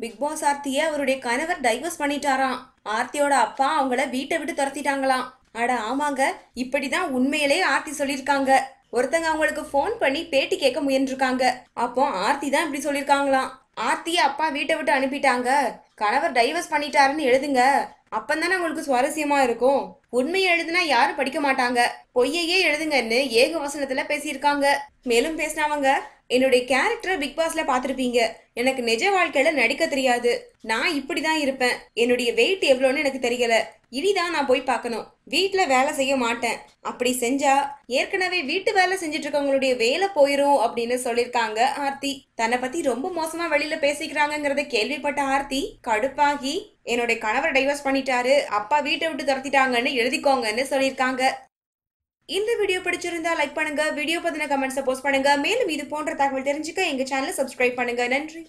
Big pass ஆர்த்திய அவருடைய கணவர் divorce பண்ணிட்டாராம். ஆர்த்தியோட அப்பா அவங்கள வீட்டை விட்டு துரத்திட்டாங்களாம். அட ஆமாங்க. இப்படிதான் உண்மையிலே ஆர்த்தி சொல்லியிருக்காங்க. ஒருத்தங்க அவங்களுக்கு ஃபோன் பண்ணி பேட்டி கேட்க முயன்றிருக்காங்க. அப்போ ஆர்த்தி தான் இப்படி சொல்லியிருக்காங்களாம். ஆர்த்தியை அப்பா வீட்டை விட்டு அனுப்பிட்டாங்க. கணவர் டைவர்ஸ் பண்ணிட்டாருன்னு எழுதுங்க. அப்பந்தானே உங்களுக்கு சுவாரஸ்யமா இருக்கும். உண்மையை எழுதுனா யாரும் படிக்க மாட்டாங்க. பொய்யையே எழுதுங்கன்னு ஏக வசனத்துல பேசியிருக்காங்க. மேலும் பேசினவங்க என்னுடைய கேரக்டரை பிக் பாஸ்ல பாத்திருப்பீங்க எனக்கு நிஜ வாழ்க்கையில நடிக்க தெரியாது. நான் இப்படிதான் இருப்பேன். என்னுடைய வெயிட் எவ்வளோன்னு எனக்கு தெரியல. இனிதான் நான் போய் பார்க்கணும். வீட்டில் வேலை செய்ய மாட்டேன். அப்படி செஞ்சா ஏற்கனவே வீட்டு வேலை செஞ்சுட்டு இருக்கவங்களுடைய வேலை போயிரும் அப்படின்னு சொல்லியிருக்காங்க ஆர்த்தி. தன்னை பத்தி ரொம்ப மோசமா வெளியில பேசிக்கிறாங்கங்கிறத கேள்விப்பட்ட ஆர்த்தி கடுப்பாகி என்னுடைய கணவர் டைவர்ஸ் பண்ணிட்டாரு. அப்பா வீட்டை விட்டு துரத்திட்டாங்கன்னு எழுதிக்கோங்கன்னு சொல்லியிருக்காங்க. இந்த வீடியோ பிடிச்சிருந்தா லைக் பண்ணுங்க வீடியோ பத்தின கமெண்ட்ஸை போஸ்ட் பண்ணுங்க. மேலும் இது போன்ற தகவல் தெரிஞ்சுக்க எங்க சேனலை சப்ஸ்கிரைப் பண்ணுங்க. நன்றி.